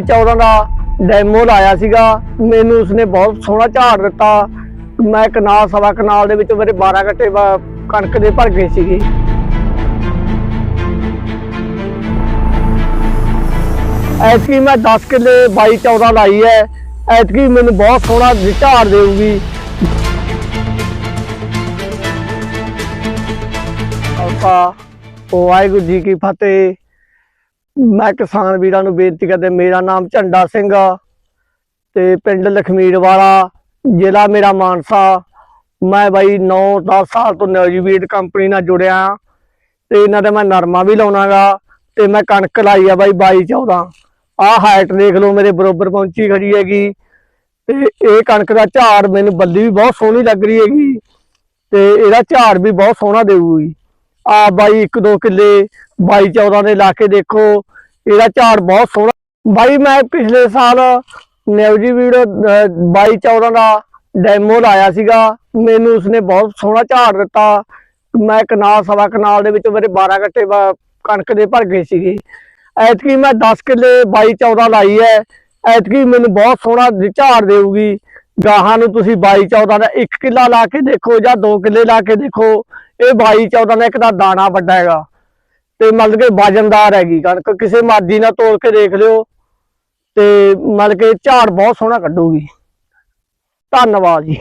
14 ਦਾ demo ਲਾਇਆ ਸੀਗਾ। ਮੈਨੂੰ ਉਸਨੇ ਬਹੁਤ ਸੋਹਣਾ ਝਾੜ ਦਿੱਤਾ। ਮੈਂ ਕਨਾਲ, ਸਵਾ ਕਨਾਲ ਦੇ ਵਿੱਚ ਮੇਰੇ 12 ਘੱਟੇ ਕਣਕ ਦੇ ਭਰ ਗਏ ਸੀਗੇ। ਐਤਕੀ ਮੈਂ 10 ਕਿੱਲੇ 22 14 ਲਾਈ ਹੈ ਐਤਕੀ ਮੈਨੂੰ ਬਹੁਤ ਸੋਹਣਾ ਝਾੜ ਦੇਊਗੀ। ਖਾਲਸਾ ਵਾਹਿਗੁਰੂ ਜੀ ਕੀ ਫਤਿਹ। ਮੈਂ ਕਿਸਾਨ ਵੀਰਾਂ ਨੂੰ ਬੇਨਤੀ ਕਰਦੇ, ਮੇਰਾ ਨਾਮ ਝੰਡਾ ਸਿੰਘ ਆ ਤੇ ਪਿੰਡ ਲਖਮੀਰ ਵਾਲਾ ਜ਼ਿਲ੍ਹਾ ਮੇਰਾ ਮਾਨਸਾ। ਮੈਂ ਬਾਈ 9-10 ਸਾਲ ਤੋਂ ਨੈਜੀਵੀਡ ਕੰਪਨੀ ਨਾਲ ਜੁੜਿਆ ਹਾਂ ਤੇ ਇਹਨਾਂ ਦਾ ਮੈਂ ਨਰਮਾ ਵੀ ਲਾਉਣਾਗਾ ਤੇ ਮੈਂ ਕਣਕ ਲਾਈ ਆ ਬਾਈ 22-14 ਆਹ ਹਾਈਟ ਦੇਖ ਲਓ, ਮੇਰੇ ਬਰੋਬਰ ਪਹੁੰਚੀ ਖੜੀ ਹੈਗੀ ਤੇ ਇਹ ਕਣਕ ਦਾ ਝਾੜ ਮੈਨੂੰ ਬੱਲੀ ਵੀ ਬਹੁਤ ਸੋਹਣੀ ਲੱਗ ਰਹੀ ਹੈਗੀ ਤੇ ਇਹਦਾ ਝਾੜ ਵੀ ਬਹੁਤ ਸੋਹਣਾ ਦੇਊਗੀ। ਆ ਬਾਈ 1-2 ਕਿੱਲੇ 22-14 ਦੇ ਲਾ ਕੇ ਦੇਖੋ ਇਹਦਾ ਝਾੜ ਬਹੁਤ ਸੋਹਣਾ। ਬਾਈ, ਮੈਂ ਪਿਛਲੇ ਸਾਲ ਨਿਊਜੀ ਵੀਡੀਓ 22-14 ਦਾ ਡੈਮੋ ਲਾਇਆ ਸੀਗਾ। ਮੈਨੂੰ ਉਸਨੇ ਬਹੁਤ ਸੋਹਣਾ ਝਾੜ ਦਿੱਤਾ। ਮੈਂ ਕਨਾਲ, ਸਵਾ ਕਨਾਲ ਦੇ ਵਿੱਚ ਮੇਰੇ 12 ਘੱਟੇ ਕਣਕ ਦੇ ਭਰ ਗਏ ਸੀਗੇ। ਐਤਕੀ ਮੈਂ 10 ਕਿੱਲੇ 22-14 ਲਾਈ ਹੈ। ਐਤਕੀ ਮੈਨੂੰ ਬਹੁਤ ਸੋਹਣਾ ਝਾੜ ਦੇਊਗੀ। ਗਾਹਾਂ ਨੂੰ ਤੁਸੀਂ 22-14 ਦਾ 1 ਕਿੱਲਾ ਲਾ ਕੇ ਦੇਖੋ ਜਾਂ 2 ਕਿੱਲੇ ਲਾ ਕੇ ਦੇਖੋ। ਇਹ 22-14 ਦਾ ਇੱਕ ਤਾਂ ਦਾਣਾ ਵੱਡਾ ਹੈਗਾ। ਤੇ ਮਤਲਬ ਕਿ ਵਜਨਦਾਰ ਹੈਗੀ ਕਣਕ, ਕਿਸੇ ਮਰਜ਼ੀ ਨਾਲ ਤੋਲ ਕੇ ਦੇਖ ਲਿਓ ਤੇ ਮਤਲਬ ਕਿ ਝਾੜ ਬਹੁਤ ਸੋਹਣਾ ਕੱਢੂਗੀ। ਧੰਨਵਾਦ ਜੀ।